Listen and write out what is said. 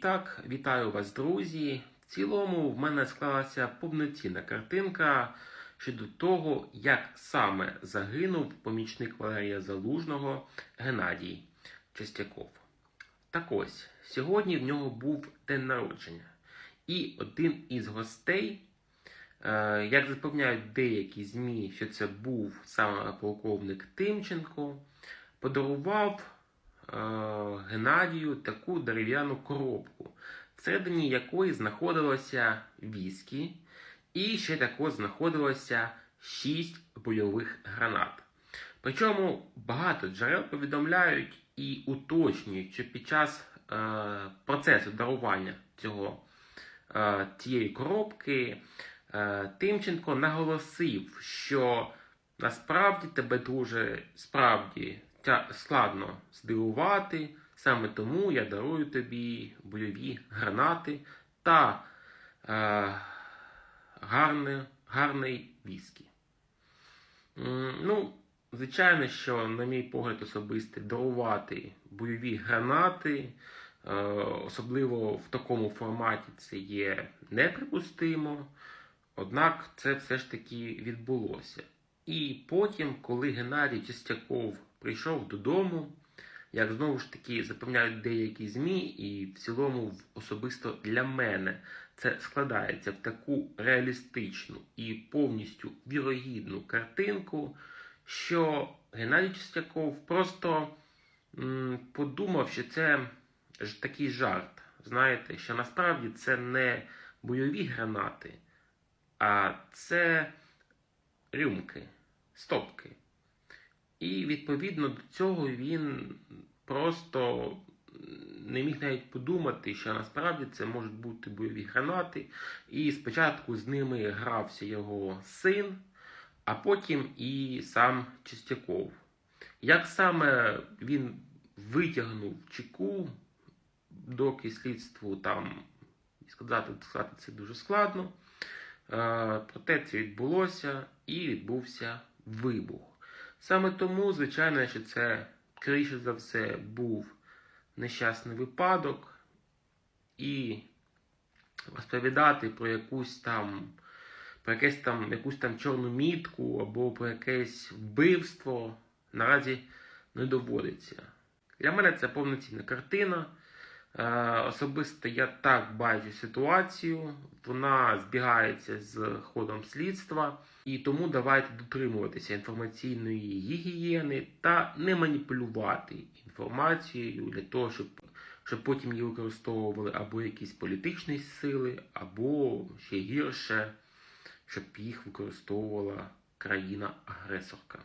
Так, вітаю вас, друзі. В цілому в мене склалася повноцінна картинка щодо того, як саме загинув помічник Валерія Залужного Геннадій Чистяков. Так ось, сьогодні в нього був день народження. І один із гостей, е, як запевняють деякі ЗМІ, що це був саме полковник Тимченко, подарував Геннадію таку дерев'яну коробку, всередині якої знаходилося віскі, і ще також знаходилося 6 бойових гранат. Причому багато джерел повідомляють і уточнюють, що під час е, процесу дарування цього, е, цієї коробки е, Тимченко наголосив, що насправді тебе дуже справді складно здивувати, саме тому я дарую тобі бойові гранати та е, гарне, гарний віскі. Ну, звичайно, що, на мій погляд, особистий, дарувати бойові гранати, е, особливо в такому форматі, це є неприпустимо. Однак це все ж таки відбулося. І потім, коли Геннадій Чистяков прийшов додому, як знову ж таки запевняють деякі ЗМІ, і в цілому особисто для мене це складається в таку реалістичну і повністю вірогідну картинку, що Геннадій Чистяков просто м, подумав, що це ж такий жарт. Знаєте, що насправді це не бойові гранати, а це рюмки, стопки. І відповідно до цього він просто не міг навіть подумати, що насправді це можуть бути бойові гранати. І спочатку з ними грався його син, а потім і сам Чистяков. Як саме він витягнув чеку, доки слідству там сказати, сказати це дуже складно. Е, Проте це відбулося і відбувся вибух. Саме тому, звичайно, що це, скоріше за все, був нещасний випадок, і розповідати про якусь там, про якесь там, якусь там чорну мітку або про якесь вбивство наразі не доводиться. Для мене це повноцінна картина. Е, Особисто я так бачу ситуацію, вона збігається з ходом слідства, і тому давайте дотримуватися інформаційної гігієни та не маніпулювати інформацією для того, щоб, щоб потім її використовували або якісь політичні сили, або ще гірше, щоб їх використовувала країна-агресорка.